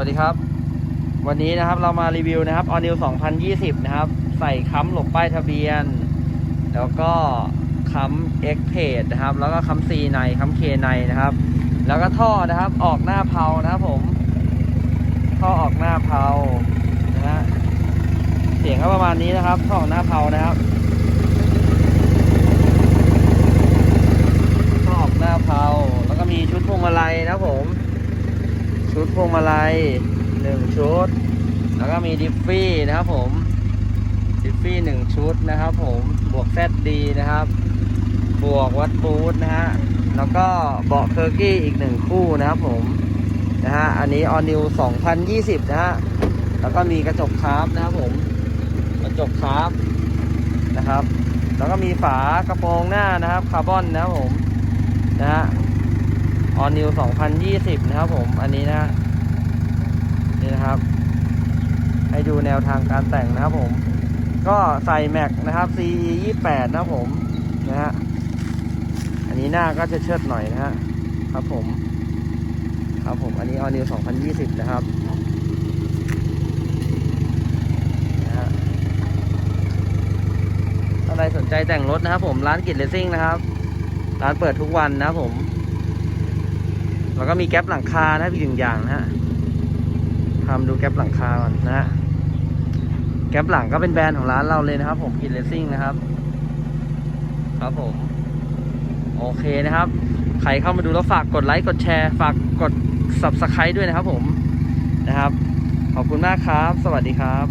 วัสดีครับ วันนี้นะครับเรามารีวิวนะครับ All New 2020 นะครับ ใส่ค้ำหลบป้ายทะเบียน แล้วก็ค้ำ X Page นะครับ แล้วก็ค้ำ C ในค้ำ K ในนะครับ แล้วก็ท่อนะครับออกหน้าเพานะครับผม ท่อออกหน้าเพานะฮะเสียงก็ประมาณนี้นะครับ ท่อออกหน้าเพานะครับ ท่อออกหน้าเพาแล้วก็มีชุดพวงมาลัยนะครับผม ชุดพวงมาลัยหนึ่งชุด แล้วก็มีดิฟฟี่นะครับผมดิฟฟี่หนึ่งชุดนะครับผมบวกแซดดีนะครับ บวกวัดบูทนะฮะแล้วก็เบาะเคอร์กี้อีกหนึ่งคู่นะครับผมนะฮะอันนี้ออนิว2020 นะฮะแล้วก็มีกระจกคาร์บนะครับผมกระจกคาร์บนะครับ แล้วก็มีฝากระโปรงหน้านะครับคาร์บอนนะครับผมนะฮะ ออนิว 2020 นะครับผม อันนี้นะนี่นะครับ ให้ดูแนวทางการแต่งนะครับผม ก็ใส่แม็กนะครับ CE 28นะครับผม นะฮะ อันนี้หน้าก็จะเชิดหน่อยนะฮะ ครับผม ครับผม อันนี้ออนิว 2020 นะครับนะฮะถ้าใครสนใจแต่งรถนะครับผมร้านกิจเลสซิ่งนะครับ ร้านเปิดทุกวันนะครับผม แล้วก็มีแก๊ปหลังคานะอีกหนึ่งอย่างนะฮะทำดูแก๊ปหลังคาก่อนนะฮะแก๊ปหลังก็เป็นแบรนด์ของร้านเราเลยนะครับ ผมกินเลสซิ่งนะครับ ครับผม โอเคนะครับ ใครเข้ามาดูแล้วฝากกดไลค์กดแชร์ฝากกด subscribe ด้วยนะครับผมนะครับ ขอบคุณมากครับ สวัสดีครับ